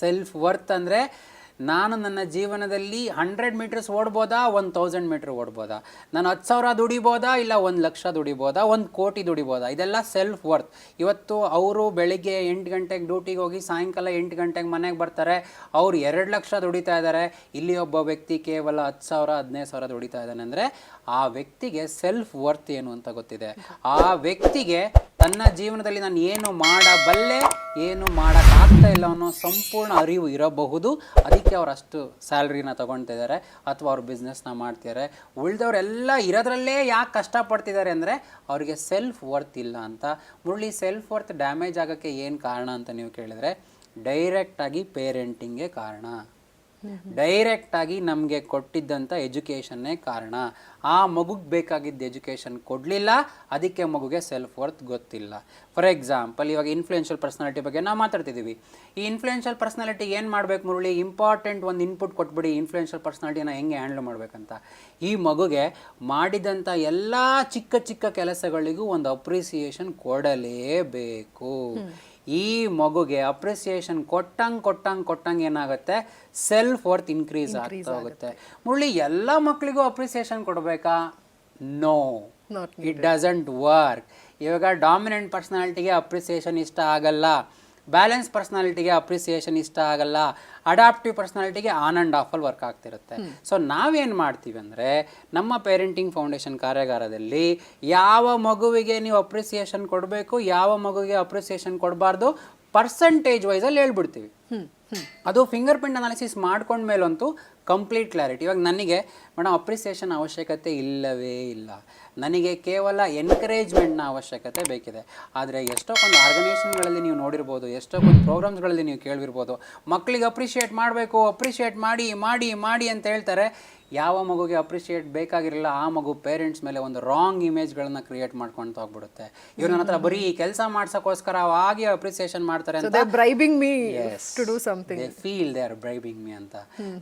Self worth ಅಂದರೆ ನಾನು ನನ್ನ ಜೀವನದಲ್ಲಿ ಹಂಡ್ರೆಡ್ ಮೀಟರ್ಸ್ ಓಡ್ಬೋದಾ? ಒಂದು ತೌಸಂಡ್ ಮೀಟ್ರ್ ಓಡ್ಬೋದಾ? ನಾನು ಹತ್ತು ಸಾವಿರ ದುಡಿಬೋದಾ? ಇಲ್ಲ ಒಂದು ಲಕ್ಷ ದುಡಿಬೋದಾ? ಒಂದು ಕೋಟಿ ದುಡಿಬೋದಾ? ಇದೆಲ್ಲ ಸೆಲ್ಫ್ ವರ್ತ್ ಇವತ್ತು ಅವರು ಬೆಳಿಗ್ಗೆ ಎಂಟು ಗಂಟೆಗೆ ಡ್ಯೂಟಿಗೆ ಹೋಗಿ ಸಾಯಂಕಾಲ ಎಂಟು ಗಂಟೆಗೆ ಮನೆಗೆ ಬರ್ತಾರೆ. ಅವ್ರು ಎರಡು ಲಕ್ಷ ದುಡಿತಾ ಇದ್ದಾರೆ ಇಲ್ಲಿ ಒಬ್ಬ ವ್ಯಕ್ತಿ ಕೇವಲ ಹತ್ತು ಸಾವಿರ, ಹದಿನೈದು ಸಾವಿರ ದುಡಿತಾ ಇದ್ದಾನೆ ಅಂದರೆ ಆ ವ್ಯಕ್ತಿಗೆ ಸೆಲ್ಫ್ ವರ್ತ್ ಏನು ಅಂತ ಗೊತ್ತಿದೆ. ಆ ವ್ಯಕ್ತಿಗೆ ತನ್ನ ಜೀವನದಲ್ಲಿ ನಾನು ಏನು ಮಾಡಬಲ್ಲೆ, ಏನು ಮಾಡೋಕ್ಕಾಗ್ತಾ ಇಲ್ಲ ಅನ್ನೋ ಸಂಪೂರ್ಣ ಅರಿವು ಇರಬಹುದು. ಅದಕ್ಕೆ ಅವ್ರು ಅಷ್ಟು ಸ್ಯಾಲ್ರಿನ ತಗೊಳ್ತಾ ಇದ್ದಾರೆ, ಅಥವಾ ಅವ್ರ ಬಿಸ್ನೆಸ್ನ ಮಾಡ್ತಿದ್ದಾರೆ. ಉಳಿದವರೆಲ್ಲ ಇರೋದ್ರಲ್ಲೇ ಯಾಕೆ ಕಷ್ಟಪಡ್ತಿದ್ದಾರೆ ಅಂದರೆ, ಅವರಿಗೆ ಸೆಲ್ಫ್ ವರ್ತ್ ಇಲ್ಲ ಅಂತ. ಮುರಳಿ ಸೆಲ್ಫ್ ವರ್ತ್ ಡ್ಯಾಮೇಜ್ ಆಗೋಕ್ಕೆ ಏನು ಕಾರಣ ಅಂತ ನೀವು ಕೇಳಿದರೆ ಡೈರೆಕ್ಟಾಗಿ ಪೇರೆಂಟಿಂಗೇ ಕಾರಣ. ಡೈರೆಕ್ಟಾಗಿ ನಮಗೆ ಕೊಟ್ಟಿದ್ದಂಥ ಎಜುಕೇಷನ್ನೇ ಕಾರಣ. ಆ ಮಗುಗೆ ಬೇಕಾಗಿದ್ದ ಎಜುಕೇಷನ್ ಕೊಡಲಿಲ್ಲ, ಅದಕ್ಕೆ ಮಗುಗೆ ಸೆಲ್ಫ್ ವರ್ತ್ ಗೊತ್ತಿಲ್ಲ. ಫಾರ್ ಎಕ್ಸಾಂಪಲ್ ಇವಾಗ ಇನ್ಫ್ಲುಯೆನ್ಷಿಯಲ್ ಪರ್ಸನಾಲಿಟಿ ಬಗ್ಗೆ ನಾವು ಮಾತಾಡ್ತಿದ್ದೀವಿ. ಈ ಇನ್ಫ್ಲುಯೆನ್ಷಿಯಲ್ ಪರ್ಸನಾಲಿಟಿ ಏನು ಮಾಡಬೇಕು ಮುರುಳಿ? ಇಂಪಾರ್ಟೆಂಟ್ ಒಂದು ಇನ್ಪುಟ್ ಕೊಟ್ಬಿಡಿ ಇನ್ಫ್ಲುಯೆನ್ಷಿಯಲ್ ಪರ್ಸನಾಲಿಟಿನ ಹೆಂಗೆ ಹ್ಯಾಂಡಲ್ ಮಾಡಬೇಕಂತ. ಈ ಮಗುಗೆ ಮಾಡಿದಂಥ ಎಲ್ಲ ಚಿಕ್ಕ ಚಿಕ್ಕ ಕೆಲಸಗಳಿಗೂ ಒಂದು ಅಪ್ರಿಸಿಯೇಷನ್ ಕೊಡಲೇಬೇಕು. ಈ ಮಗುಗೆ ಅಪ್ರಿಸಿಯೇಷನ್ ಕೊಟ್ಟಂಗೆ ಕೊಟ್ಟಂಗೆ ಕೊಟ್ಟಂಗೆ ಏನಾಗುತ್ತೆ? ಸೆಲ್ಫ್ ವರ್ತ್ ಇನ್ಕ್ರೀಸ್ ಆಗ್ತಾ ಹೋಗುತ್ತೆ. ಮುರಳಿ ಎಲ್ಲ ಮಕ್ಕಳಿಗೂ ಅಪ್ರಿಸಿಯೇಷನ್ ಕೊಡಬೇಕಾ? ನೋ ಇಟ್ ಡಸಂಟ್ ವರ್ಕ್ ಇವಾಗ ಡಾಮಿನೆಂಟ್ ಪರ್ಸನಾಲಿಟಿಗೆ ಅಪ್ರಿಸಿಯೇಷನ್ ಇಷ್ಟ ಆಗಲ್ಲ. ಬ್ಯಾಲೆನ್ಸ್ ಪರ್ಸನಾಲಿಟಿಗೆ ಅಪ್ರಿಸಿಯೇಷನ್ ಇಷ್ಟ ಆಗಲ್ಲ ಅಡಾಪ್ಟಿವ್ ಪರ್ಸನಾಲಿಟಿಗೆ ಆನ್ ಆ್ಯಂಡ್ ಆಫಲ್ಲಿ ವರ್ಕ್ ಆಗ್ತಿರುತ್ತೆ ಸೊ ನಾವೇನು ಮಾಡ್ತೀವಿ ಅಂದರೆ ನಮ್ಮ ಪೇರೆಂಟಿಂಗ್ ಫೌಂಡೇಶನ್ ಕಾರ್ಯಾಗಾರದಲ್ಲಿ ಯಾವ ಮಗುವಿಗೆ ನೀವು ಅಪ್ರಿಸಿಯೇಷನ್ ಕೊಡಬೇಕು ಯಾವ ಮಗುವಿಗೆ ಅಪ್ರಿಸಿಯೇಷನ್ ಕೊಡಬಾರ್ದು ಪರ್ಸೆಂಟೇಜ್ ವೈಸಲ್ಲಿ ಹೇಳ್ಬಿಡ್ತೀವಿ. ಅದು ಫಿಂಗರ್ ಪ್ರಿಂಟ್ ಅನಾಲಿಸಿಸ್ ಮಾಡ್ಕೊಂಡ್ಮೇಲಂತೂ ಕಂಪ್ಲೀಟ್ ಕ್ಲಾರಿಟಿ ಇವಾಗ ನನಗೆ ಮೇಡಮ್ ಅಪ್ರಿಸಿಯೇಷನ್ ಅವಶ್ಯಕತೆ ಇಲ್ಲವೇ ಇಲ್ಲ. ನನಗೆ ಕೇವಲ ಎನ್ಕರೇಜ್ಮೆಂಟ್ನ ಅವಶ್ಯಕತೆ ಬೇಕಿದೆ. ಆದರೆ ಎಷ್ಟೊಂದು ಆರ್ಗನೈಸೇಷನ್ಗಳಲ್ಲಿ ನೀವು ನೋಡಿರ್ಬೋದು ಎಷ್ಟೊಂದು ಪ್ರೋಗ್ರಾಮ್ಸ್ಗಳಲ್ಲಿ ನೀವು ಕೇಳಿರ್ಬೋದು ಮಕ್ಕಳಿಗೆ ಅಪ್ರಿಷಿಯೇಟ್ ಮಾಡಬೇಕು ಅಪ್ರಿಷಿಯೇಟ್ ಮಾಡಿ ಮಾಡಿ ಮಾಡಿ ಅಂತ ಹೇಳ್ತಾರೆ. ಯಾವ ಮಗುಗೆ ಅಪ್ರಿಷಿಯೇಟ್ ಬೇಕಾಗಿರಲಿಲ್ಲ ಆ ಮಗು ಪೇರೆಂಟ್ಸ್ ಮೇಲೆ ಒಂದು ರಾಂಗ್ ಇಮೇಜ್ಗಳನ್ನ ಕ್ರಿಯೇಟ್ ಮಾಡ್ಕೊಂಡು ಹೋಗ್ಬಿಡುತ್ತೆ. ಇವ್ರು ನನ್ನ ಹತ್ರ ಬರೀ ಕೆಲಸ ಮಾಡ್ಸೋಕ್ಕೋಸ್ಕರ ಹಾಗೆ ಅಪ್ರಿಸಿಯೇಷನ್ ಮಾಡ್ತಾರೆ ಅಂತ bribing me. To do something feel they are bribing me ಅಂತ.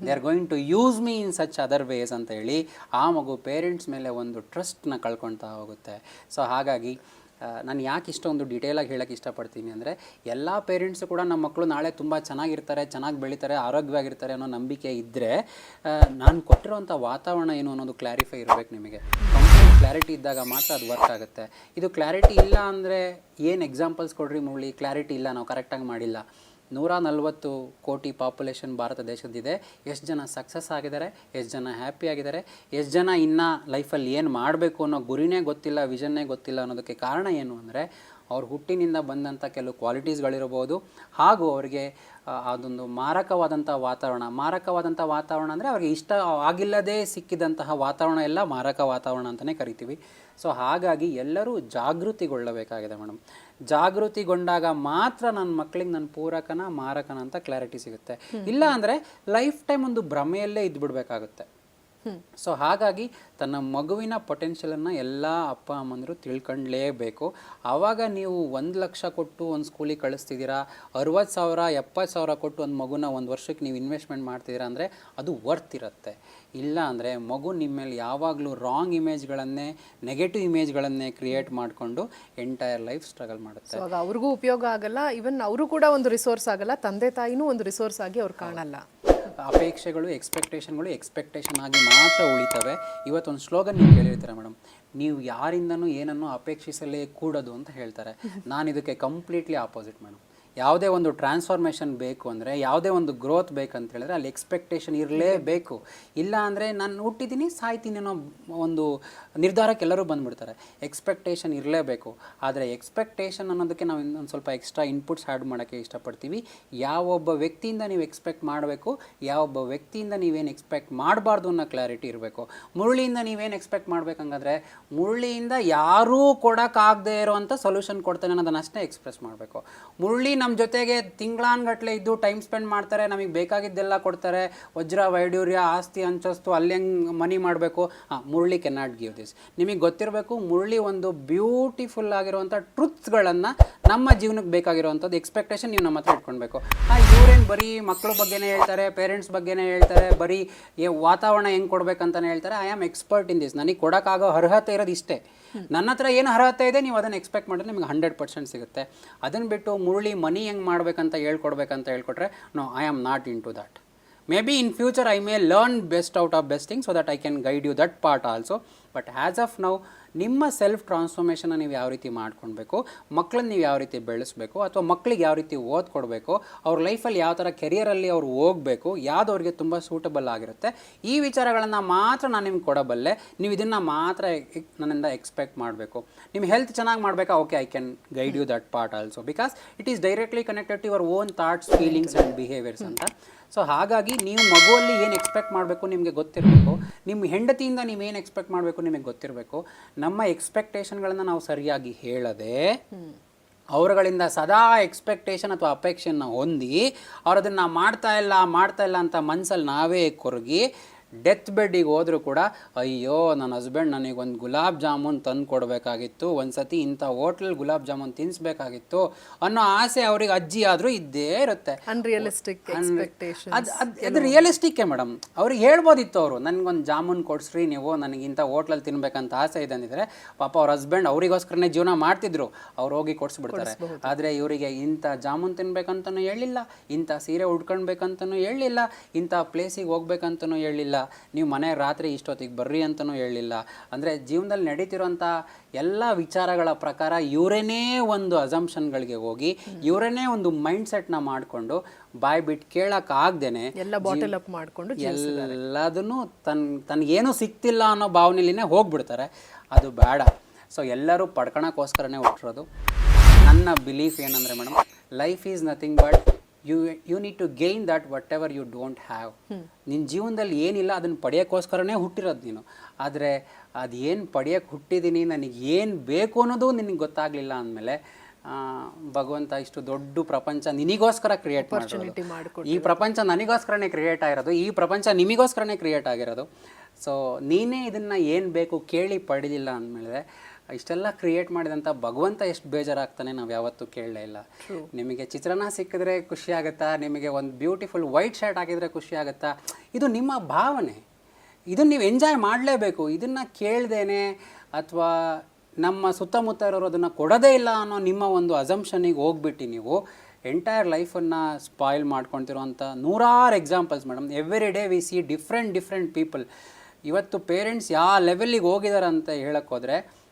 They are going to use me in such other ways ಅಂತ ಹೇಳಿ ಆ ಮಗು ಪೇರೆಂಟ್ಸ್ ಮೇಲೆ ಒಂದು ಟ್ರಸ್ಟ್ನ ಕಳ್ಕೊಳ್ತಾ ಹೋಗುತ್ತೆ. ಸೊ ಹಾಗಾಗಿ ನಾನು ಯಾಕೆ ಇಷ್ಟೊಂದು ಡೀಟೇಲಾಗಿ ಹೇಳಕ್ಕೆ ಇಷ್ಟಪಡ್ತೀನಿ ಅಂದರೆ, ಎಲ್ಲ ಪೇರೆಂಟ್ಸು ಕೂಡ ನಮ್ಮ ಮಕ್ಕಳು ನಾಳೆ ತುಂಬ ಚೆನ್ನಾಗಿರ್ತಾರೆ, ಚೆನ್ನಾಗಿ ಬೆಳೀತಾರೆ, ಆರೋಗ್ಯವಾಗಿರ್ತಾರೆ ಅನ್ನೋ ನಂಬಿಕೆ ಇದ್ದರೆ ನಾನು ಕೊಟ್ಟಿರೋಂಥ ವಾತಾವರಣ ಏನು ಅನ್ನೋದು ಕ್ಲಾರಿಫೈ ಇರಬೇಕು ನಿಮಗೆ. ಕಂಪ್ಲೀಟ್ ಕ್ಲಾರಿಟಿ ಇದ್ದಾಗ ಮಾತ್ರ ಅದು ವರ್ಕ್ ಆಗುತ್ತೆ. ಇದು ಕ್ಲಾರಿಟಿ ಇಲ್ಲ ಅಂದರೆ ಏನು ಎಕ್ಸಾಂಪಲ್ಸ್ ಕೊಡ್ರಿ ಮುಳ್ಳಿ ಕ್ಲಾರಿಟಿ ಇಲ್ಲ, ನಾವು ಕರೆಕ್ಟಾಗಿ ಮಾಡಿಲ್ಲ. ನೂರ ನಲವತ್ತು ಕೋಟಿ ಪಾಪ್ಯುಲೇಷನ್ ಭಾರತ ದೇಶದಿದೆ ಎಷ್ಟು ಜನ ಸಕ್ಸಸ್ ಆಗಿದ್ದಾರೆ, ಎಷ್ಟು ಜನ ಹ್ಯಾಪಿ ಆಗಿದ್ದಾರೆ, ಎಷ್ಟು ಜನ ಇನ್ನು ಲೈಫಲ್ಲಿ ಏನು ಮಾಡಬೇಕು ಅನ್ನೋ ಗುರಿನೇ ಗೊತ್ತಿಲ್ಲ, ವಿಷನ್ನೇ ಗೊತ್ತಿಲ್ಲ ಅನ್ನೋದಕ್ಕೆ ಕಾರಣ ಏನು ಅಂದರೆ, ಅವ್ರ ಹುಟ್ಟಿನಿಂದ ಬಂದಂಥ ಕೆಲವು ಕ್ವಾಲಿಟೀಸ್ಗಳಿರ್ಬೋದು ಹಾಗೂ ಅವರಿಗೆ ಅದೊಂದು ಮಾರಕವಾದಂಥ ವಾತಾವರಣ. ಮಾರಕವಾದಂಥ ವಾತಾವರಣ ಅಂದರೆ ಅವ್ರಿಗೆ ಇಷ್ಟ ಆಗಿಲ್ಲದೇ ಸಿಕ್ಕಿದಂತಹ ವಾತಾವರಣ ಎಲ್ಲ ಮಾರಕ ವಾತಾವರಣ ಅಂತಲೇ ಕರಿತೀವಿ. ಸೊ ಹಾಗಾಗಿ ಎಲ್ಲರೂ ಜಾಗೃತಿಗೊಳ್ಳಬೇಕಾಗಿದೆ ಮೇಡಮ್. ಜಾಗೃತಿಗೊಂಡಾಗ ಮಾತ್ರ ನನ್ನ ಮಕ್ಕಳಿಗೆ ನನ್ನ ಪೂರಕನ ಮಾರಕನ ಅಂತ ಕ್ಲಾರಿಟಿ ಸಿಗುತ್ತೆ. ಇಲ್ಲ ಅಂದರೆ ಲೈಫ್ ಟೈಮ್ ಒಂದು ಭ್ರಮೆಯಲ್ಲೇ ಇದ್ಬಿಡ್ಬೇಕಾಗುತ್ತೆ. ಸೊ ಹಾಗಾಗಿ ತನ್ನ ಮಗುವಿನ ಪೊಟೆನ್ಷಿಯಲನ್ನು ಎಲ್ಲ ಅಪ್ಪ ಅಮ್ಮಂದರು ತಿಳ್ಕೊಂಡ್ಲೇಬೇಕು. ಆವಾಗ ನೀವು ಒಂದು ಲಕ್ಷ ಕೊಟ್ಟು ಒಂದು ಸ್ಕೂಲಿಗೆ ಕಳಿಸ್ತಿದ್ದೀರಾ ಅರುವತ್ತು ಸಾವಿರ ಎಪ್ಪತ್ತು ಸಾವಿರ ಕೊಟ್ಟು ಒಂದು ಮಗುನ ಒಂದು ವರ್ಷಕ್ಕೆ ನೀವು ಇನ್ವೆಸ್ಟ್ಮೆಂಟ್ ಮಾಡ್ತಿದ್ದೀರಾ ಅಂದರೆ ಅದು ವರ್ತ್ ಇರುತ್ತೆ. ಇಲ್ಲ ಅಂದರೆ ಮಗು ನಿಮ್ಮ ಮೇಲೆ ಯಾವಾಗಲೂ ರಾಂಗ್ ಇಮೇಜ್ಗಳನ್ನೇ ನೆಗೆಟಿವ್ ಇಮೇಜ್ಗಳನ್ನೇ ಕ್ರಿಯೇಟ್ ಮಾಡಿಕೊಂಡು ಎಂಟೈರ್ ಲೈಫ್ ಸ್ಟ್ರಗಲ್ ಮಾಡುತ್ತೆ. ಇವಾಗ ಅವ್ರಿಗೂ ಉಪಯೋಗ ಆಗಲ್ಲ ಇವನ್ ಅವರು ಕೂಡ ಒಂದು ರಿಸೋರ್ಸ್ ಆಗಲ್ಲ ತಂದೆ ತಾಯಿನೂ ಒಂದು ರಿಸೋರ್ಸ್ ಆಗಿ ಅವ್ರು ಕಾಣಲ್ಲ. ಅಪೇಕ್ಷೆಗಳು ಎಕ್ಸ್ಪೆಕ್ಟೇಷನ್ಗಳು ಎಕ್ಸ್ಪೆಕ್ಟೇಷನ್ ಆಗಿ ಮಾತ್ರ ಉಳಿತವೆ. ಇವತ್ತೊಂದು ಸ್ಲೋಗನ್ ನೀವು ಕೇಳಿರ್ತೀರ ಮೇಡಮ್ ನೀವು ಯಾರಿಂದನೂ ಏನನ್ನು ಅಪೇಕ್ಷಿಸಲೇ ಕೂಡದು ಅಂತ ಹೇಳ್ತಾರೆ. ನಾನು ಇದಕ್ಕೆ ಕಂಪ್ಲೀಟ್ಲಿ ಆಪೋಸಿಟ್ ಮೇಡಮ್ ಯಾವುದೇ ಒಂದು ಟ್ರಾನ್ಸ್ಫಾರ್ಮೇಷನ್ ಬೇಕು ಅಂದರೆ, ಯಾವುದೇ ಒಂದು ಗ್ರೋತ್ ಬೇಕಂತ ಹೇಳಿದ್ರೆ ಅಲ್ಲಿ ಎಕ್ಸ್ಪೆಕ್ಟೇಷನ್ ಇರಲೇಬೇಕು. ಇಲ್ಲ ಅಂದರೆ ನಾನು ಹುಟ್ಟಿದ್ದೀನಿ, ಸಾಯ್ತೀನಿ ಅನ್ನೋ ಒಂದು ನಿರ್ಧಾರಕ್ಕೆ ಎಲ್ಲರೂ ಬಂದ್ಬಿಡ್ತಾರೆ. ಎಕ್ಸ್ಪೆಕ್ಟೇಷನ್ ಇರಲೇಬೇಕು. ಆದರೆ ಎಕ್ಸ್ಪೆಕ್ಟೇಷನ್ ಅನ್ನೋದಕ್ಕೆ ನಾವು ಇನ್ನೊಂದು ಸ್ವಲ್ಪ ಎಕ್ಸ್ಟ್ರಾ ಇನ್ಪುಟ್ಸ್ ಆ್ಯಡ್ ಮಾಡೋಕ್ಕೆ ಇಷ್ಟಪಡ್ತೀವಿ. ಯಾವೊಬ್ಬ ವ್ಯಕ್ತಿಯಿಂದ ನೀವು ಎಕ್ಸ್ಪೆಕ್ಟ್ ಮಾಡಬೇಕು ಯಾವೊಬ್ಬ ವ್ಯಕ್ತಿಯಿಂದ ನೀವೇನು ಎಕ್ಸ್ಪೆಕ್ಟ್ ಮಾಡಬಾರ್ದು ಅನ್ನೋ ಕ್ಲಾರಿಟಿ ಇರಬೇಕು. ಮುರುಳಿಯಿಂದ ನೀವೇನು ಎಕ್ಸ್ಪೆಕ್ಟ್ ಮಾಡಬೇಕಂಗಾದ್ರೆ, ಮುರುಳಿಯಿಂದ ಯಾರೂ ಕೊಡೋಕ್ಕಾಗದೇ ಇರೋವಂಥ ಸೊಲ್ಯೂಷನ್ ಕೊಡ್ತಾನೆ ಅನ್ನೋದನ್ನ ಅಷ್ಟೇ ಎಕ್ಸ್ಪ್ರೆಸ್ ಮಾಡಬೇಕು. ಮುರಳಿ ನಮ್ಮ ಜೊತೆಗೆ ತಿಂಗಳಾನ್ಗಟ್ಲೆ ಇದ್ದು ಟೈಮ್ ಸ್ಪೆಂಡ್ ಮಾಡ್ತಾರೆ, ನಮಗೆ ಬೇಕಾಗಿದ್ದೆಲ್ಲ ಕೊಡ್ತಾರೆ. ವಜ್ರ ವೈಡೂರ್ಯ ಆಸ್ತಿ ಅಂಚಸ್ತು ಅಲ್ಲಿ ಹೆಂಗೆ ಮನಿ ಮಾಡಬೇಕು? ಹಾಂ, Murali cannot not give this ನಿಮಗೆ ಗೊತ್ತಿರಬೇಕು, ಮುರಳಿ ಒಂದು ಬ್ಯೂಟಿಫುಲ್ ಆಗಿರುವಂಥ ಟ್ರುತ್ಸ್ಗಳನ್ನು ನಮ್ಮ ಜೀವನಕ್ಕೆ ಬೇಕಾಗಿರುವಂಥದ್ದು ಎಕ್ಸ್ಪೆಕ್ಟೇಷನ್ ನೀವು ನಮ್ಮ ಹತ್ರ ಇಟ್ಕೊಳ್ಬೇಕು ಹಾಂ, ಇವ್ರೇನು ಬರೀ ಮಕ್ಕಳ ಬಗ್ಗೆನೇ ಹೇಳ್ತಾರೆ ಪೇರೆಂಟ್ಸ್ ಬಗ್ಗೆನೇ ಹೇಳ್ತಾರೆ, ಬರೀ ವಾತಾವರಣ ಹೆಂಗೆ ಕೊಡಬೇಕಂತಲೇ ಹೇಳ್ತಾರೆ. I am expert in this ನನಗೆ ಕೊಡೋಕ್ಕಾಗೋ ಅರ್ಹತೆ ಇರೋದು ಇಷ್ಟೇ. ನನ್ನ ಹತ್ರ ಏನು ಅರ್ಹತೆ ಇದೆ, ನೀವು ಅದನ್ನು ಎಕ್ಸ್ಪೆಕ್ಟ್ ಮಾಡಿದ್ರೆ ನಿಮಗೆ ಹಂಡ್ರೆಡ್ ಪರ್ಸೆಂಟ್ ಸಿಗುತ್ತೆ. ಅದನ್ನು ಬಿಟ್ಟು ಮುರಳಿ ಮನಿ ಹೆಂಗೆ ಮಾಡಬೇಕಂತ ಹೇಳ್ಕೊಡ್ಬೇಕಂತ ಹೇಳ್ಕೊಟ್ರೆ no I am not in to that may be in future I may learn best out of best thing so that I can guide you that part also but as of now ನಿಮ್ಮ self ಟ್ರಾನ್ಸ್ಫಾರ್ಮೇಷನ್ನ ನೀವು ಯಾವ ರೀತಿ ಮಾಡ್ಕೊಳ್ಬೇಕು ಮಕ್ಕಳನ್ನ ನೀವು ಯಾವ ರೀತಿ ಬೆಳೆಸಬೇಕು ಅಥವಾ ಮಕ್ಕಳಿಗೆ ಯಾವ ರೀತಿ ಓದ್ಕೊಡ್ಬೇಕು ಅವ್ರ ಲೈಫಲ್ಲಿ ಯಾವ ಥರ ಕೆರಿಯರಲ್ಲಿ ಅವ್ರು ಹೋಗಬೇಕು ಯಾವ್ದು ಅವ್ರಿಗೆ ತುಂಬ ಸೂಟಬಲ್ ಆಗಿರುತ್ತೆ ಈ ವಿಚಾರಗಳನ್ನು ಮಾತ್ರ ನಾನು ನಿಮ್ಗೆ ಕೊಡಬಲ್ಲೆ ನೀವು ಇದನ್ನು ಮಾತ್ರ ನನ್ನಿಂದ ಎಕ್ಸ್ಪೆಕ್ಟ್ ಮಾಡಬೇಕು. ನಿಮ್ಮ ಹೆಲ್ತ್ ಚೆನ್ನಾಗಿ ಮಾಡಬೇಕಾ? Okay I can guide you that part also because it is directly connected to your own thoughts feelings and behaviours ಅಂತ. ಸೊ ಹಾಗಾಗಿ ನೀವು ಮಗುವಲ್ಲಿ ಏನು ಎಕ್ಸ್ಪೆಕ್ಟ್ ಮಾಡಬೇಕು ನಿಮಗೆ ಗೊತ್ತಿರಬೇಕು ನಿಮ್ಮ ಹೆಂಡತಿಯಿಂದ ನೀವು ಏನು ಎಕ್ಸ್ಪೆಕ್ಟ್ ಮಾಡಬೇಕು ನಿಮಗೆ ಗೊತ್ತಿರಬೇಕು ನಮ್ಮ ಎಕ್ಸ್ಪೆಕ್ಟೇಷನ್ಗಳನ್ನು ನಾವು ಸರಿಯಾಗಿ ಹೇಳದೆ, ಅವರುಗಳಿಂದ ಸದಾ ಎಕ್ಸ್ಪೆಕ್ಟೇಷನ್ ಅಥವಾ ಅಪೇಕ್ಷೆಯನ್ನು ಹೊಂದಿ ಅವ್ರು ಅದನ್ನು ಮಾಡ್ತಾ ಇಲ್ಲ ಮಾಡ್ತಾ ಇಲ್ಲ ಅಂತ ಮನಸ್ಸಲ್ಲಿ ನಾವೇ ಕೊರಗಿ ಡೆತ್ ಬೆಡ್ಡಿಗೆ ಹೋದರೂ ಕೂಡ ಅಯ್ಯೋ ನನ್ನ ಹಸ್ಬೆಂಡ್ ನನಗೆ ಒಂದು ಗುಲಾಬ್ ಜಾಮೂನ್ ತಂದು ಕೊಡಬೇಕಾಗಿತ್ತು. ಒಂದು ಸತಿ ಇಂಥ ಹೋಟ್ಲಲ್ಲಿ ಗುಲಾಬ್ ಜಾಮೂನ್ ತಿನ್ನಿಸ್ಬೇಕಾಗಿತ್ತು ಅನ್ನೋ ಆಸೆ ಅವ್ರಿಗೆ ಅಜ್ಜಿ ಆದರೂ ಇದ್ದೇ ಇರುತ್ತೆ. ಅನ್ರಿಯಲಿಸ್ಟಿಕ್ ಅದು ರಿಯಲಿಸ್ಟಿಕ್ಕೇ ಮೇಡಮ್ ಅವ್ರಿಗೆ ಹೇಳ್ಬೋದಿತ್ತು ಅವರು ನನಗೊಂದು ಜಾಮೂನ್ ಕೊಡಿಸ್ರಿ ನೀವು ನನಗೆ ಇಂಥ ಹೋಟ್ಲಲ್ಲಿ ತಿನ್ಬೇಕಂತ ಆಸೆ ಇದೆ ಅಂದಿದ್ರೆ ಪಾಪ ಅವ್ರ ಹಸ್ಬೆಂಡ್ ಅವರಿಗೋಸ್ಕರನೇ ಜೀವನ ಮಾಡ್ತಿದ್ರು. ಅವ್ರು ಹೋಗಿ ಕೊಡಿಸ್ಬಿಡ್ತಾರೆ. ಆದರೆ ಇವರಿಗೆ ಇಂಥ ಜಾಮೂನ್ ತಿನ್ಬೇಕಂತನೂ ಹೇಳಿಲ್ಲ ಇಂಥ ಸೀರೆ ಉಟ್ಕೊಳ್ಬೇಕಂತನೂ ಹೇಳಿಲ್ಲ ಇಂಥ ಪ್ಲೇಸಿಗೆ ಹೋಗ್ಬೇಕಂತನೂ ಹೇಳಿಲ್ಲ. ನೀವು ಮನೆ ರಾತ್ರಿ ಇಷ್ಟೊತ್ತಿಗೆ ಬರ್ರಿ ಅಂತಲೂ ಹೇಳಿಲ್ಲ ಅಂದರೆ ಜೀವನದಲ್ಲಿ ನಡೀತಿರೋಂಥ ಎಲ್ಲ ವಿಚಾರಗಳ ಪ್ರಕಾರ ಇವರೇನೇ ಒಂದು ಅಸಂಪ್ಷನ್ಗಳಿಗೆ ಹೋಗಿ ಇವರೇನೇ ಒಂದು ಮೈಂಡ್ ಸೆಟ್ನ ಮಾಡಿಕೊಂಡು ಬಾಯ್ ಬಿಟ್ಟು ಕೇಳೋಕ್ಕಾಗ್ದೇನೆ ಎಲ್ಲ ಬಾಟಲ್ ಅಪ್ ಮಾಡಿಕೊಂಡು ಎಲ್ಲದನ್ನು ತನ್ ತನಗೇನು ಸಿಕ್ತಿಲ್ಲ ಅನ್ನೋ ಭಾವನೆಲಿನೇ ಹೋಗ್ಬಿಡ್ತಾರೆ. ಅದು ಬೇಡ. ಸೊ ಎಲ್ಲರೂ ಪಡ್ಕೊಳಕ್ಕೋಸ್ಕರನೇ ಹುಟ್ಟಿರೋದು. ನನ್ನ ಬಿಲೀಫ್ ಏನಂದರೆ madam life is nothing but you you need to gain that whatever you don't have ನಿನ್ನ ಜೀವನದಲ್ಲಿ ಏನಿಲ್ಲ ಅದನ್ನು ಪಡೆಯೋಕ್ಕೋಸ್ಕರನೇ ಹುಟ್ಟಿರೋದು ನೀನು. ಆದರೆ ಅದು ಏನು ಪಡೆಯೋಕ್ಕೆ ಹುಟ್ಟಿದ್ದೀನಿ ನನಗೆ ಏನು ಬೇಕು ಅನ್ನೋದು ನಿನಗೆ ಗೊತ್ತಾಗಲಿಲ್ಲ ಅಂದಮೇಲೆ ಭಗವಂತ ಇಷ್ಟು ದೊಡ್ಡ ಪ್ರಪಂಚ ನಿನಗೋಸ್ಕರ ಕ್ರಿಯೇಟ್ ಮಾಡಿರೋದು. ಈ ಪ್ರಪಂಚ ನನಗೋಸ್ಕರನೇ ಕ್ರಿಯೇಟ್ ಆಗಿರೋದು ಈ ಪ್ರಪಂಚ ನಿಮಗೋಸ್ಕರನೇ ಕ್ರಿಯೇಟ್ ಆಗಿರೋದು. ಸೊ ನೀನೇ ಇದನ್ನು ಏನು ಬೇಕು ಕೇಳಿ ಪಡೆದಿಲ್ಲ ಅಂದಮೇಲೆ ಇಷ್ಟೆಲ್ಲ ಕ್ರಿಯೇಟ್ ಮಾಡಿದಂಥ ಭಗವಂತ ಎಷ್ಟು ಬೇಜಾರಾಗ್ತಾನೆ ನಾವು ಯಾವತ್ತೂ ಕೇಳಲೇ ಇಲ್ಲ. ನಿಮಗೆ ಚಿತ್ರಾನ್ನ ಸಿಕ್ಕಿದ್ರೆ ಖುಷಿ ಆಗುತ್ತಾ? ನಿಮಗೆ ಒಂದು ಬ್ಯೂಟಿಫುಲ್ ವೈಟ್ ಶರ್ಟ್ ಹಾಕಿದರೆ ಖುಷಿ ಆಗುತ್ತಾ? ಇದು ನಿಮ್ಮ ಭಾವನೆ. ಇದನ್ನು ನೀವು ಎಂಜಾಯ್ ಮಾಡಲೇಬೇಕು. ಇದನ್ನು ಕೇಳ್ದೇನೆ ಅಥವಾ ನಮ್ಮ ಸುತ್ತಮುತ್ತ ಇರೋರು ಅದನ್ನು ಕೊಡೋದೇ ಇಲ್ಲ ಅನ್ನೋ ನಿಮ್ಮ ಒಂದು ಅಸಂಪ್ಷನಿಗೆ ಹೋಗ್ಬಿಟ್ಟು ನೀವು ಎಂಟೈರ್ ಲೈಫನ್ನು ಸ್ಪಾಯ್ಲ್ ಮಾಡ್ಕೊತಿರುವಂಥ ನೂರಾರು examples madam every day we see different different people ಇವತ್ತು ಪೇರೆಂಟ್ಸ್ ಯಾವ ಲೆವೆಲ್ಲಿಗೆ ಹೋಗಿದ್ದಾರೆ ಅಂತ ಹೇಳೋಕ್ಕೋದ್ರೆ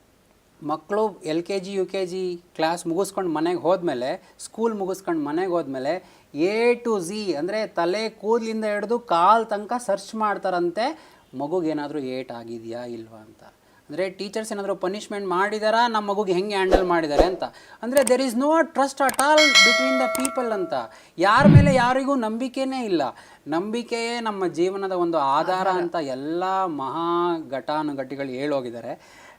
ಮಕ್ಕಳು L K G U K G class ಮುಗಿಸ್ಕೊಂಡು ಮನೆಗೆ ಹೋದ್ಮೇಲೆ ಸ್ಕೂಲ್ ಮುಗಿಸ್ಕೊಂಡು ಮನೆಗೆ ಹೋದ್ಮೇಲೆ ಎ ಟು ಝಿ ಅಂದರೆ ತಲೆ ಕೂದಲಿಂದ ಹಿಡಿದು ಕಾಲು ತನಕ ಸರ್ಚ್ ಮಾಡ್ತಾರಂತೆ ಮಗುಗೇನಾದರೂ ಏಟ್ ಆಗಿದೆಯಾ ಇಲ್ವಾ ಅಂತ. ಅಂದರೆ ಟೀಚರ್ಸ್ ಏನಾದರೂ ಪನಿಷ್ಮೆಂಟ್ ಮಾಡಿದಾರಾ ನಮ್ಮ ಮಗುಗೆ ಹೆಂಗೆ ಹ್ಯಾಂಡಲ್ ಮಾಡಿದ್ದಾರೆ ಅಂತ. ಅಂದರೆ there is no trust at all between the people ಅಂತ. ಯಾರ ಮೇಲೆ ಯಾರಿಗೂ ನಂಬಿಕೆನೇ ಇಲ್ಲ. ನಂಬಿಕೆಯೇ ನಮ್ಮ ಜೀವನದ ಒಂದು ಆಧಾರ. ಅಂತ ಎಲ್ಲ ಮಹಾ ಘಟಾನುಘಟಿಗಳು ಹೇಳೋಗಿದ್ದಾರೆ.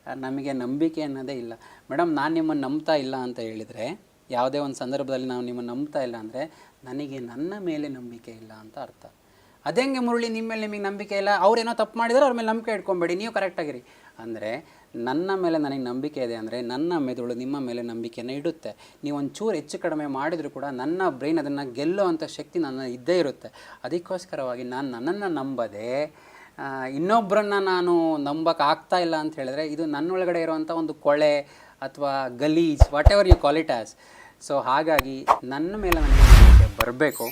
ನಮಗೆ ನಂಬಿಕೆ ಅನ್ನೋದೇ ಇಲ್ಲ. ಮೇಡಮ್, ನಾನು ನಿಮ್ಮನ್ನು ನಂಬ್ತಾ ಇಲ್ಲ ಅಂತ ಹೇಳಿದರೆ, ಯಾವುದೇ ಒಂದು ಸಂದರ್ಭದಲ್ಲಿ ನಾವು ನಿಮ್ಮನ್ನು ನಂಬ್ತಾ ಇಲ್ಲ ಅಂದರೆ, ನನಗೆ ನನ್ನ ಮೇಲೆ ನಂಬಿಕೆ ಇಲ್ಲ ಅಂತ ಅರ್ಥ. ಅದೆಂಗೆ ಮುರುಳಿ ನಿಮ್ಮ ಮೇಲೆ ನಿಮಗೆ ನಂಬಿಕೆ ಇಲ್ಲ? ಅವ್ರೇನೋ ತಪ್ಪು ಮಾಡಿದ್ರೆ, ಅವ್ರ ಮೇಲೆ ನಂಬಿಕೆ ಇಟ್ಕೊಬೇಡಿ. ನೀವು ಕರೆಕ್ಟಾಗಿರಿ ಅಂದರೆ, ನನ್ನ ಮೇಲೆ ನನಗೆ ನಂಬಿಕೆ ಇದೆ ಅಂದರೆ, ನನ್ನ ಮೆದುಳು ನಿಮ್ಮ ಮೇಲೆ ನಂಬಿಕೆಯನ್ನು ಇಡುತ್ತೆ. ನೀವು ಒಂಚೂರು ಹೆಚ್ಚು ಕಡಿಮೆ ಮಾಡಿದರೂ ಕೂಡ ನನ್ನ ಬ್ರೈನ್ ಅದನ್ನು ಗೆಲ್ಲೋ ಅಂಥ ಶಕ್ತಿ ನನ್ನ ಇದ್ದೇ ಇರುತ್ತೆ. ಅದಕ್ಕೋಸ್ಕರವಾಗಿ ನಾನು ನನ್ನನ್ನು ನಂಬದೆ ಇನ್ನೊಬ್ಬರನ್ನ ನಾನು ನಂಬಕ್ಕೆ ಆಗ್ತಾ ಇಲ್ಲ ಅಂತ ಹೇಳಿದ್ರೆ ಇದು ನನ್ನೊಳಗಡೆ ಇರುವಂಥ ಒಂದು ಕೊಳೆ ಅಥವಾ ಗಲೀಜ್ whatever you qualify it as so ಹಾಗಾಗಿ ನನ್ನ ಮೇಲೆ ನನಗೆ ಬರಬೇಕು.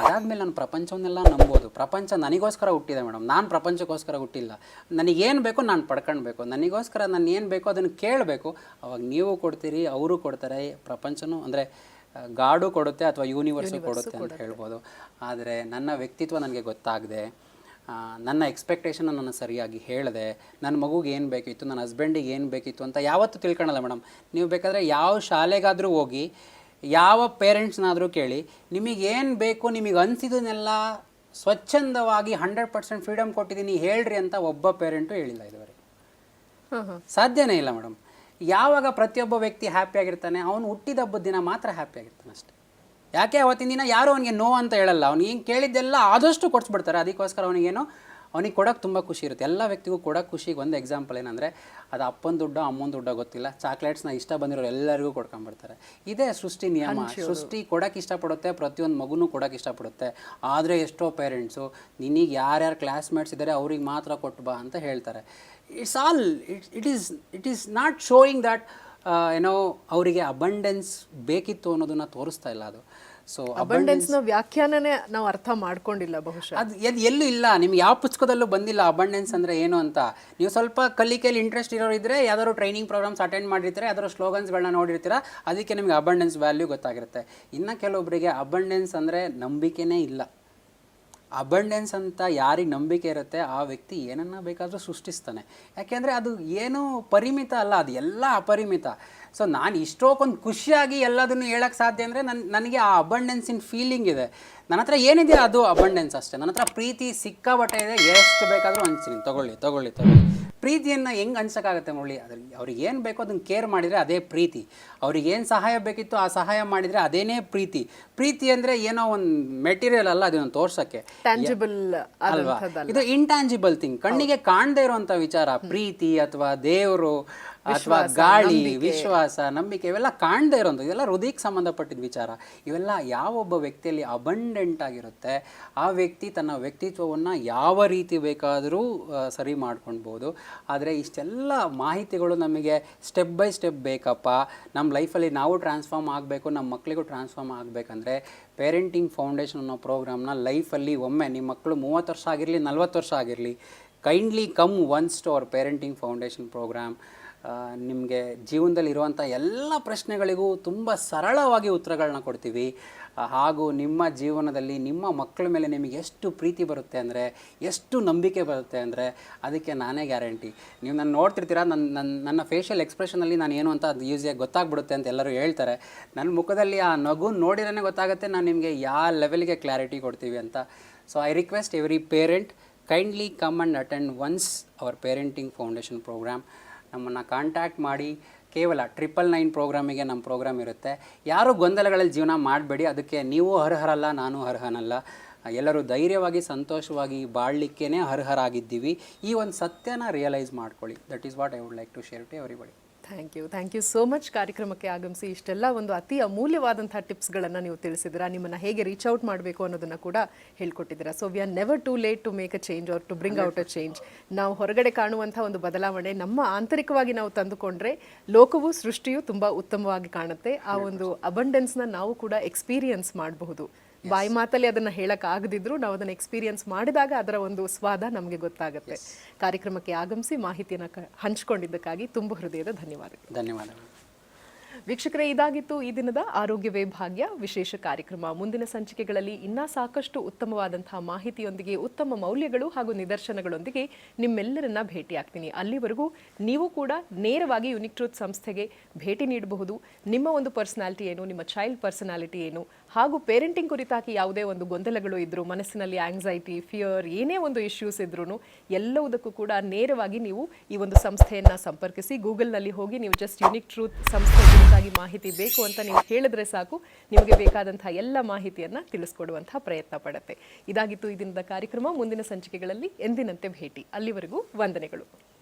ಅದಾದಮೇಲೆ ನಾನು ಪ್ರಪಂಚವನ್ನೆಲ್ಲ ನಂಬೋದು. ಪ್ರಪಂಚ ನನಗೋಸ್ಕರ ಹುಟ್ಟಿದೆ ಮೇಡಮ್. ನಾನು ಪ್ರಪಂಚಕ್ಕೋಸ್ಕರ ಹುಟ್ಟಿಲ್ಲ. ನನಗೇನು ಬೇಕೋ ನಾನು ಪಡ್ಕೊಳ್ಬೇಕು ನನಗೋಸ್ಕರ ನಾನು ಏನು ಬೇಕೋ ಅದನ್ನು ಕೇಳಬೇಕು. ಅವಾಗ ನೀವು ಕೊಡ್ತೀರಿ ಅವರು ಕೊಡ್ತಾರೆ. ಪ್ರಪಂಚನೂ ಅಂದರೆ ಗಾಡು ಕೊಡುತ್ತೆ ಅಥವಾ ಯೂನಿವರ್ಸು ಕೊಡುತ್ತೆ ಅಂತ ಹೇಳ್ಬೋದು. ಆದರೆ ನನ್ನ ವ್ಯಕ್ತಿತ್ವ ನನಗೆ ಗೊತ್ತಾಗದೆ. ನನ್ನ ಎಕ್ಸ್ಪೆಕ್ಟೇಷನ್ ನಾನು ಸರಿಯಾಗಿ ಹೇಳಿದೆ ನನ್ನ ಮಗುಗೆ ಏನು ಬೇಕಿತ್ತು ನನ್ನ ಹಸ್ಬೆಂಡಿಗೆ ಏನು ಬೇಕಿತ್ತು ಅಂತ ಯಾವತ್ತೂ ತಿಳ್ಕೊಳಲ್ಲ ಮೇಡಮ್ ನೀವು ಬೇಕಾದರೆ ಯಾವ ಶಾಲೆಗಾದರೂ ಹೋಗಿ ಯಾವ ಪೇರೆಂಟ್ಸ್ನಾದರೂ ಕೇಳಿ ನಿಮಗೇನು ಬೇಕು ನಿಮಗೆ ಅನಿಸಿದನ್ನೆಲ್ಲ ಸ್ವಚ್ಛಂದವಾಗಿ ಹಂಡ್ರೆಡ್ ಪರ್ಸೆಂಟ್ ಫ್ರೀಡಮ್ ಕೊಟ್ಟಿದ್ದೀನಿ ಹೇಳ್ರಿ ಅಂತ ಒಬ್ಬ ಪೇರೆಂಟು ಹೇಳಿಲ್ಲ ಇದುವರೆ. ಸಾಧ್ಯನೇ ಇಲ್ಲ ಮೇಡಮ್ ಯಾವಾಗ ಪ್ರತಿಯೊಬ್ಬ ವ್ಯಕ್ತಿ ಹ್ಯಾಪಿಯಾಗಿರ್ತಾನೆ ಅವನು ಹುಟ್ಟಿದ ಹಬ್ಬದ ದಿನ ಮಾತ್ರ ಹ್ಯಾಪಿಯಾಗಿರ್ತಾನೆ ಅಷ್ಟೇ. ಯಾಕೆ ಅವತ್ತಿನ ದಿನ ಯಾರು ಅವನಿಗೆ ನೋ ಅಂತ ಹೇಳಲ್ಲ. ಅವ್ನಿಗೆ ಏನು ಕೇಳಿದ್ದೆಲ್ಲ ಆದಷ್ಟು ಕೊಡಿಸ್ಬಿಡ್ತಾರೆ. ಅದಕ್ಕೋಸ್ಕರ ಅವನಿಗೇನು ಅವನಿಗೆ ಕೊಡೋಕೆ ತುಂಬ ಖುಷಿ ಇರುತ್ತೆ. ಎಲ್ಲ ವ್ಯಕ್ತಿಗೂ ಕೊಡೋಕೆ ಖುಷಿಗೆ ಒಂದು ಎಕ್ಸಾಂಪಲ್ ಏನಂದರೆ ಅದು ಅಪ್ಪನ ದುಡ್ಡು ಅಮ್ಮನ ದುಡ್ಡ ಗೊತ್ತಿಲ್ಲ. ಚಾಕ್ಲೇಟ್ಸ್ನ ಇಷ್ಟ ಬಂದಿರೋರು ಎಲ್ಲರಿಗೂ ಕೊಡ್ಕೊಂಬಿಡ್ತಾರೆ ಇದೇ ಸೃಷ್ಟಿ ನಿಯಮ. ಸೃಷ್ಟಿ ಕೊಡೋಕೆ ಇಷ್ಟಪಡುತ್ತೆ ಪ್ರತಿಯೊಂದು ಮಗುನೂ ಕೊಡೋಕೆ ಇಷ್ಟಪಡುತ್ತೆ. ಆದರೆ ಎಷ್ಟೋ ಪೇರೆಂಟ್ಸು ನಿನಗೆ ಯಾರ್ಯಾರು ಕ್ಲಾಸ್ಮೇಟ್ಸ್ ಇದ್ದಾರೆ ಅವ್ರಿಗೆ ಮಾತ್ರ ಕೊಟ್ಟು ಬಾ ಅಂತ ಹೇಳ್ತಾರೆ. It's all it it is it is not showing that ಏನೋ ಅವರಿಗೆ ಅಬಂಡೆನ್ಸ್ ಬೇಕಿತ್ತು ಅನ್ನೋದನ್ನು ತೋರಿಸ್ತಾ ಇಲ್ಲ ಅದು. ಸೊ ಅಬಂಡೆನ್ಸ್ನ ವ್ಯಾಖ್ಯಾನನೇ ನಾವು ಅರ್ಥ ಮಾಡ್ಕೊಂಡಿಲ್ಲ ಬಹುಶಃ. ಅದು ಎಲ್ಲಿ ಎಲ್ಲೂ ಇಲ್ಲ. ನಿಮ್ಗೆ ಯಾವ ಪುಸ್ತಕದಲ್ಲೂ ಬಂದಿಲ್ಲ ಅಬಂಡೆನ್ಸ್ ಅಂದರೆ ಏನು ಅಂತ. ನೀವು ಸ್ವಲ್ಪ ಕಲಿಕೆಯಲ್ಲಿ ಇಂಟ್ರೆಸ್ಟ್ ಇರೋರು ಇದ್ದರೆ ಯಾವ್ದಾದ್ರು ಟ್ರೈನಿಂಗ್ ಪ್ರೋಗ್ರಾಮ್ಸ್ ಅಟೆಂಡ್ ಮಾಡಿರ್ತೀರಾ ಯಾವ್ದಾದ್ರು ಸ್ಲೋಗನ್ಸ್ಗಳನ್ನ ನೋಡಿರ್ತೀರ ಅದಕ್ಕೆ ನಿಮಗೆ ಅಬಂಡೆನ್ಸ್ ವ್ಯಾಲ್ಯೂ ಗೊತ್ತಾಗಿರುತ್ತೆ. ಇನ್ನು ಕೆಲವೊಬ್ಬರಿಗೆ ಅಬಂಡೆನ್ಸ್ ಅಂದರೆ ನಂಬಿಕೆನೇ ಇಲ್ಲ. ಅಬಂಡೆನ್ಸ್ ಅಂತ ಯಾರಿಗೆ ನಂಬಿಕೆ ಇರುತ್ತೆ ಆ ವ್ಯಕ್ತಿ ಏನನ್ನ ಬೇಕಾದರೂ ಸೃಷ್ಟಿಸ್ತಾನೆ. ಯಾಕೆಂದರೆ ಅದು ಏನು ಪರಿಮಿತ ಅಲ್ಲ ಅದು ಎಲ್ಲ ಅಪರಿಮಿತ. ಸೊ ನಾನು ಇಷ್ಟೊಕ್ಕೊಂದು ಖುಷಿಯಾಗಿ ಎಲ್ಲದನ್ನು ಹೇಳೋಕ್ಕೆ ಸಾಧ್ಯ ಅಂದರೆ ನನ್ನ ನನಗೆ ಆ ಅಬಂಡೆನ್ಸಿನ ಫೀಲಿಂಗ್ ಇದೆ. ನನ್ನ ಹತ್ರ ಏನಿದೆ ಅದು ಅಬಂಡೆನ್ಸ್ ಅಷ್ಟೇ. ನನ್ನ ಹತ್ರ ಪ್ರೀತಿ ಸಿಕ್ಕಾಬಟ್ಟೆ ಇದೆ ಎಷ್ಟು ಬೇಕಾದರೂ ಹಂಚ್ತೀನಿ. ತಗೊಳ್ಳಿ ತಗೊಳ್ಳಿ ತಗೊಳ್ಳಿ. ಪ್ರೀತಿಯನ್ನು ಹೆಂಗೆ ಹಂಚೋಕ್ಕಾಗುತ್ತೆ ಮುರಳಿ? ಅದ್ರ ಅವ್ರಿಗೆ ಏನು ಬೇಕೋ ಅದನ್ನು ಕೇರ್ ಮಾಡಿದರೆ ಅದೇ ಪ್ರೀತಿ. ಅವ್ರಿಗೆ ಏನು ಸಹಾಯ ಬೇಕಿತ್ತು ಆ ಸಹಾಯ ಮಾಡಿದರೆ ಅದೇನೇ ಪ್ರೀತಿ. ಪ್ರೀತಿ ಅಂದರೆ ಏನೋ ಒಂದು ಮೆಟೀರಿಯಲ್ ಅಲ್ಲ ಅದನ್ನು ತೋರ್ಸೋಕ್ಕೆ. ಟ್ಯಾಂಜಿಬಲ್ ಅಲ್ವಾ? ಇದು ಇಂಟ್ಯಾಂಜಿಬಲ್ ಥಿಂಗ್ ಕಣ್ಣಿಗೆ ಕಾಣದೇ ಇರುವಂಥ ವಿಚಾರ. ಪ್ರೀತಿ ಅಥವಾ ದೇವರು ಅಥವಾ ಗಾಳಿ ವಿಶ್ವಾಸ ನಂಬಿಕೆ ಇವೆಲ್ಲ ಕಾಣದೇ ಇರೋದು ಇದೆಲ್ಲ ಹೃದಯಕ್ಕೆ ಸಂಬಂಧಪಟ್ಟಿದ ವಿಚಾರ. ಇವೆಲ್ಲ ಯಾವೊಬ್ಬ ವ್ಯಕ್ತಿಯಲ್ಲಿ ಅಬಂಡೆಂಟ್ ಆಗಿರುತ್ತೆ ಆ ವ್ಯಕ್ತಿ ತನ್ನ ವ್ಯಕ್ತಿತ್ವವನ್ನು ಯಾವ ರೀತಿ ಬೇಕಾದರೂ ಸರಿ ಮಾಡ್ಕೊಳ್ಬೋದು. ಆದರೆ ಇಷ್ಟೆಲ್ಲ ಮಾಹಿತಿಗಳು ನಮಗೆ ಸ್ಟೆಪ್ ಬೈ ಸ್ಟೆಪ್ ಬೇಕಪ್ಪ. ನಮ್ಮ ಲೈಫಲ್ಲಿ ನಾವು ಟ್ರಾನ್ಸ್ಫಾರ್ಮ್ ಆಗಬೇಕು ನಮ್ಮ ಮಕ್ಕಳಿಗೂ ಟ್ರಾನ್ಸ್ಫಾರ್ಮ್ ಆಗಬೇಕಂದ್ರೆ ಪೇರೆಂಟಿಂಗ್ ಫೌಂಡೇಶನ್ ಅನ್ನೋ ಪ್ರೋಗ್ರಾಮ್ನ ಲೈಫಲ್ಲಿ ಒಮ್ಮೆ ನಿಮ್ಮ ಮಕ್ಕಳು ಮೂವತ್ತು ವರ್ಷ ಆಗಿರಲಿ ನಲ್ವತ್ತು ವರ್ಷ ಆಗಿರಲಿ kindly come once to our parenting foundation program ನಿಮಗೆ ಜೀವನದಲ್ಲಿ ಇರುವಂಥ ಎಲ್ಲ ಪ್ರಶ್ನೆಗಳಿಗೂ ತುಂಬ ಸರಳವಾಗಿ ಉತ್ತರಗಳನ್ನ ಕೊಡ್ತೀವಿ. ಹಾಗೂ ನಿಮ್ಮ ಜೀವನದಲ್ಲಿ ನಿಮ್ಮ ಮಕ್ಕಳ ಮೇಲೆ ನಿಮಗೆ ಎಷ್ಟು ಪ್ರೀತಿ ಬರುತ್ತೆ ಅಂದರೆ, ಎಷ್ಟು ನಂಬಿಕೆ ಬರುತ್ತೆ ಅಂದರೆ, ಅದಕ್ಕೆ ನಾನೇ ಗ್ಯಾರಂಟಿ. ನೀವು ನಾನು ನೋಡ್ತಿರ್ತೀರಾ ನನ್ನ ನನ್ನ ನನ್ನ ಫೇಷಿಯಲ್ ಎಕ್ಸ್ಪ್ರೆಷನಲ್ಲಿ ನಾನು ಏನು ಅಂತ ಅದು ಈಸಿಯಾಗಿ ಗೊತ್ತಾಗ್ಬಿಡುತ್ತೆ ಅಂತ ಎಲ್ಲರೂ ಹೇಳ್ತಾರೆ. ನನ್ನ ಮುಖದಲ್ಲಿ ಆ ನಗು ನೋಡಿದ್ರೇ ಗೊತ್ತಾಗುತ್ತೆ, ನಾನು ನಿಮಗೆ ಯಾವ ಲೆವೆಲ್ಗೆ ಕ್ಲಾರಿಟಿ ಕೊಡ್ತೀವಿ ಅಂತ. So I request every parent kindly come and attend once our parenting foundation program ನಮ್ಮನ್ನು ಕಾಂಟ್ಯಾಕ್ಟ್ ಮಾಡಿ ಕೇವಲ ಟ್ರಿಪಲ್ ನೈನ್ ಪ್ರೋಗ್ರಾಮಿಗೆ ನಮ್ಮ ಪ್ರೋಗ್ರಾಮ್ ಇರುತ್ತೆ. ಯಾರು ಗೊಂದಲಗಳಲ್ಲಿ ಜೀವನ ಮಾಡಬೇಡಿ, ಅದಕ್ಕೆ ನೀವು ಅರ್ಹರಲ್ಲ, ನಾನು ಅರ್ಹನಲ್ಲ. ಎಲ್ಲರೂ ಧೈರ್ಯವಾಗಿ, ಸಂತೋಷವಾಗಿ ಬಾಳಲಿಕ್ಕೇ ಅರ್ಹರಾಗಿದ್ದೀವಿ. ಈ ಒಂದು ಸತ್ಯನ ರಿಯಲೈಸ್ ಮಾಡ್ಕೊಳ್ಳಿ. That is what I would like to share to everybody thank you thank you so much ಕಾರ್ಯಕ್ರಮಕ್ಕೆ ಆಗಮಿಸಿ ಇಷ್ಟೆಲ್ಲ ಒಂದು ಅತಿ ಅಮೂಲ್ಯವಾದಂಥ ಟಿಪ್ಸ್ಗಳನ್ನು ನೀವು ತಿಳಿಸಿದ್ದೀರಾ? ನಿಮ್ಮನ್ನು ಹೇಗೆ ರೀಚ್ ಔಟ್ ಮಾಡಬೇಕು ಅನ್ನೋದನ್ನು ಕೂಡ ಹೇಳ್ಕೊಟ್ಟಿದ್ದೀರ? So we are never too late to make a change or to bring out a change ನಾವು ಹೊರಗಡೆ ಕಾಣುವಂಥ ಒಂದು ಬದಲಾವಣೆ ನಮ್ಮ ಆಂತರಿಕವಾಗಿ ನಾವು ತಂದುಕೊಂಡ್ರೆ ಲೋಕವು ಸೃಷ್ಟಿಯು ತುಂಬ ಉತ್ತಮವಾಗಿ ಕಾಣುತ್ತೆ. ಆ ಒಂದು ಅಬಂಡೆನ್ಸ್ನ ನಾವು ಕೂಡ ಎಕ್ಸ್ಪೀರಿಯನ್ಸ್ ಮಾಡಬಹುದು. ಬಾಯಿ ಮಾತಲ್ಲಿ ಅದನ್ನ ಹೇಳಕ್ ಆಗದಿದ್ರು ನಾವು ಅದನ್ನ ಎಕ್ಸ್ಪೀರಿಯನ್ಸ್ ಮಾಡಿದಾಗ ಅದರ ಒಂದು ಸ್ವಾದ ನಮಗೆ ಗೊತ್ತಾಗುತ್ತೆ. ಕಾರ್ಯಕ್ರಮಕ್ಕೆ ಆಗಮಿಸಿ ಮಾಹಿತಿಯನ್ನು ಕ- ಹಂಚಿಕೊಂಡಿದ್ದಕ್ಕಾಗಿ ತುಂಬ ಹೃದಯದ ಧನ್ಯವಾದಗಳು. ಧನ್ಯವಾದಗಳು. ವೀಕ್ಷಕರೇ ಇದಾಗಿತ್ತು ಈ ದಿನದ ಆರೋಗ್ಯವೇ ಭಾಗ್ಯ ವಿಶೇಷ ಕಾರ್ಯಕ್ರಮ. ಮುಂದಿನ ಸಂಚಿಕೆಗಳಲ್ಲಿ ಇನ್ನೂ ಸಾಕಷ್ಟು ಉತ್ತಮವಾದಂತಹ ಮಾಹಿತಿಯೊಂದಿಗೆ ಉತ್ತಮ ಮೌಲ್ಯಗಳು ಹಾಗೂ ನಿದರ್ಶನಗಳೊಂದಿಗೆ ನಿಮ್ಮೆಲ್ಲರನ್ನ ಭೇಟಿಯಾಗ್ತೀನಿ. ಅಲ್ಲಿವರೆಗೂ ನೀವು ಕೂಡ ನೇರವಾಗಿ ಯುನಿಕ್ ಟ್ರೂತ್ ಸಂಸ್ಥೆಗೆ ಭೇಟಿ ನೀಡಬಹುದು. ನಿಮ್ಮ ಒಂದು ಪರ್ಸನಾಲಿಟಿ ಏನು ನಿಮ್ಮ ಚೈಲ್ಡ್ ಪರ್ಸನಾಲಿಟಿ ಏನು ಹಾಗೂ ಪೇರೆಂಟಿಂಗ್ ಕುರಿತಾಗಿ ಯಾವುದೇ ಒಂದು ಗೊಂದಲಗಳು ಇದ್ರು, ಮನಸ್ಸಿನಲ್ಲಿ ಆಂಗ್ಸೈಟಿ ಫಿಯರ್ ಏನೇ ಒಂದು ಇಶ್ಯೂಸ್ ಇದ್ರೂ ಎಲ್ಲವುದಕ್ಕೂ ಕೂಡ ನೇರವಾಗಿ ನೀವು ಈ ಒಂದು ಸಂಸ್ಥೆಯನ್ನ ಸಂಪರ್ಕಿಸಿ, ಗೂಗಲ್ನಲ್ಲಿ ಹೋಗಿ ನೀವು ಜಸ್ಟ್ ಯುನಿಕ್ ಟ್ರೂತ್ ಸಂಸ್ಥೆ ಕುರಿತಾಗಿ ಮಾಹಿತಿ ಬೇಕು ಅಂತ ನೀವು ಹೇಳಿದ್ರೆ ಸಾಕು. ನಿಮಗೆ ಬೇಕಾದಂತಹ ಎಲ್ಲ ಮಾಹಿತಿಯನ್ನ ತಿಳಿಸ್ಕೊಡುವಂತಹ ಪ್ರಯತ್ನ ಪಡುತ್ತೆ. ಇದಾಗಿತ್ತು ಈ ದಿನದ ಕಾರ್ಯಕ್ರಮ. ಮುಂದಿನ ಸಂಚಿಕೆಗಳಲ್ಲಿ ಎಂದಿನಂತೆ ಭೇಟಿ. ಅಲ್ಲಿವರೆಗೂ ವಂದನೆಗಳು.